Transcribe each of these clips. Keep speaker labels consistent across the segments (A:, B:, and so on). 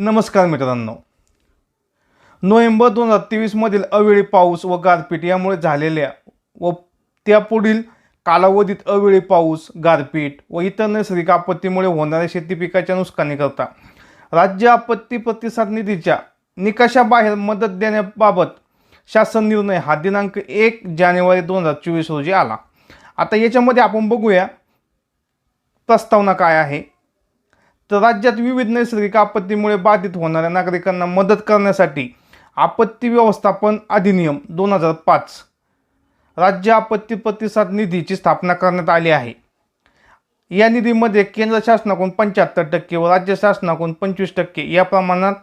A: नमस्कार मित्रांनो. नोव्हेंबर दोन हजार तेवीसमधील अवेळी पाऊस व गारपीट यामुळे झालेल्या व त्यापुढील कालावधीत अवेळी पाऊस गारपीट व इतर नैसर्गिक आपत्तीमुळे होणाऱ्या शेती पिकाच्या नुकसानीकरता राज्य आपत्ती प्रतिसाद निधीच्या निकषाबाहेर मदत देण्याबाबत शासन निर्णय हा दिनांक एक जानेवारी दोन हजार चोवीस रोजी आला. आता याच्यामध्ये आपण बघूया प्रस्तावना काय आहे. तर राज्यात विविध नैसर्गिक आपत्तीमुळे बाधित होणाऱ्या नागरिकांना मदत करण्यासाठी आपत्ती व्यवस्थापन अधिनियम दोन हजार पाच राज्य आपत्ती प्रतिसाद निधीची स्थापना करण्यात आली आहे. या निधीमध्ये केंद्र शासनाकडून पंच्याहत्तर टक्के व राज्य शासनाकडून पंचवीस टक्के या प्रमाणात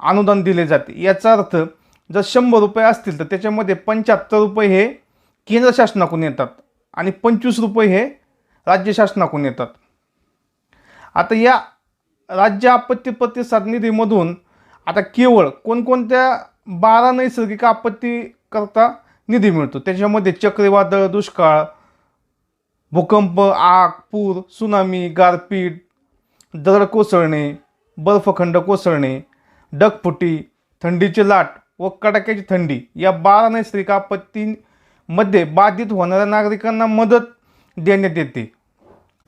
A: अनुदान दिले जाते. याचा अर्थ जर शंभर रुपये असतील तर त्याच्यामध्ये पंच्याहत्तर रुपये हे केंद्र शासनाकडून येतात आणि पंचवीस रुपये हे राज्य शासनाकडून येतात. आता या राज्य आपत्ती प्रतिसाद निधीमधून आता केवळ कोणकोणत्या बारा नैसर्गिक आपत्ती करता निधी मिळतो? त्याच्यामध्ये चक्रीवादळ दुष्काळ भूकंप आग पूर सुनामी गारपीट दरड कोसळणे बर्फखंड कोसळणे डगफुटी थंडीची लाट व कडाक्याची थंडी या बारा नैसर्गिक आपत्तींमध्ये बाधित होणाऱ्या नागरिकांना मदत देण्यात येते.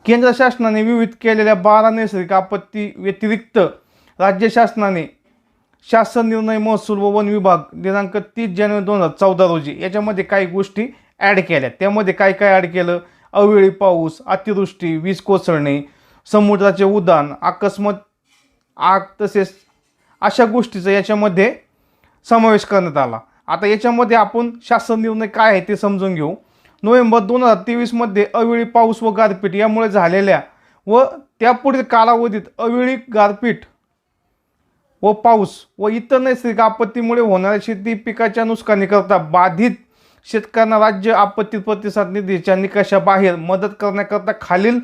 A: केंद्र शासनाने विविध केलेल्या बारा नैसर्गिक आपत्ती व्यतिरिक्त राज्य शासनाने शासन निर्णय महसूल व वन विभाग दिनांक तीस जानेवारी दोन हजार चौदा रोजी याच्यामध्ये काही गोष्टी ॲड केल्या. त्यामध्ये काय काय ॲड केलं? अवेळी पाऊस अतिवृष्टी वीज कोसळणे समुद्राचे उदान अकस्मात आग तसेच अशा गोष्टीचा याच्यामध्ये समावेश करण्यात आला. आता याच्यामध्ये आपण शासन निर्णय काय आहे ते समजून घेऊ. नोव्हेंबर दोन हजार तेवीसमध्ये अवेळी पाऊस व गारपीट यामुळे झालेल्या व त्यापुढील कालावधीत अवेळी गारपीट व पाऊस व इतर नैसर्गिक आपत्तीमुळे होणाऱ्या शेती पिकाच्या नुकसानीकरता बाधित शेतकऱ्यांना राज्य आपत्ती प्रतिसाद निधीच्या निकषाबाहेर मदत करण्याकरता खालील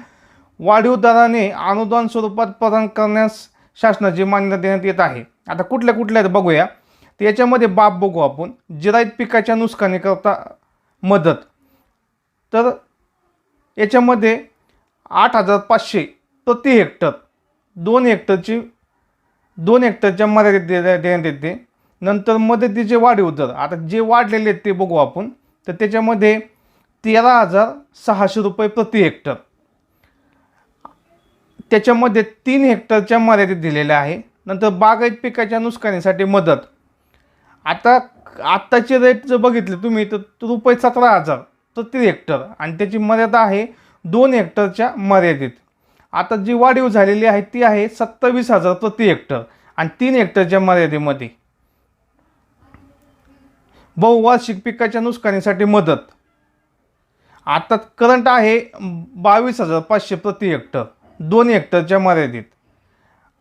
A: वाढीव दराने अनुदान स्वरूपात प्रदान करण्यास शासनाची मान्यता देण्यात येत आहे. आता कुठल्या कुठल्या आहेत बघूया. तर याच्यामध्ये बाब बघू आपण. जिरायत पिकाच्या नुकसानीकरता मदत. तर याच्यामध्ये आठ हजार पाचशे प्रति हेक्टर दोन हेक्टरची दोन हेक्टरच्या मर्यादित दे- देण्यात येते. नंतर मदतीचे वाढीव दर. आता जे वाढलेले आहेत ते बघू आपण. तर त्याच्यामध्ये तेरा हजार सहाशे रुपये प्रति हेक्टर. त्याच्यामध्ये तीन हेक्टरच्या मर्यादित दिलेल्या आहे. नंतर बागायत पिकाच्या नुकसानीसाठी मदत. आता आत्ताचे रेट जर बघितले तुम्ही तर रुपये सतरा हजार प्रति हेक्टर. आणि त्याची मर्यादा आहे दोन हेक्टरच्या मर्यादित. आता जी वाढीव झालेली आहे ती आहे सत्तावीस हजार प्रति हेक्टर. आणि तीन हेक्टरच्या मर्यादेमध्ये. बहुवार्षिक पिकाच्या नुकसानीसाठी मदत. आता करंट आहे बावीस हजार पाचशे प्रति हेक्टर. दोन हेक्टरच्या मर्यादित.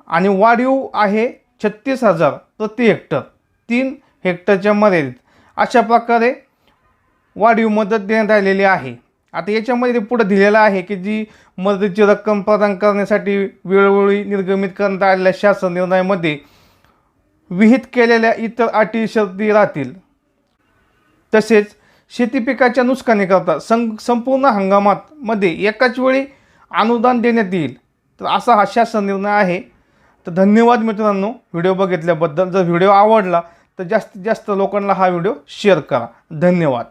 A: आणि वाढीव आहे छत्तीस हजार प्रति हेक्टर. तीन हेक्टरच्या मर्यादित. अशा प्रकारे वाढीव मदत देण्यात आलेली आहे. आता याच्यामध्ये पुढं पुढे दिलेलं आहे की जी मदतीची रक्कम प्रदान करण्यासाठी वेळोवेळी निर्गमित करण्यात आलेल्या शासन निर्णयामध्ये विहित केलेल्या इतर अटी शर्ती राहतील. तसेच शेती पिकाच्या नुकसानीकरता सं संपूर्ण हंगामात मध्ये एकाच वेळी अनुदान देण्यात येईल. तर असा हा शासन निर्णय आहे. तर धन्यवाद मित्रांनो व्हिडिओ बघितल्याबद्दल. जर व्हिडिओ आवडला तर जास्तीत जास्त लोकांना हा व्हिडिओ शेअर करा. धन्यवाद.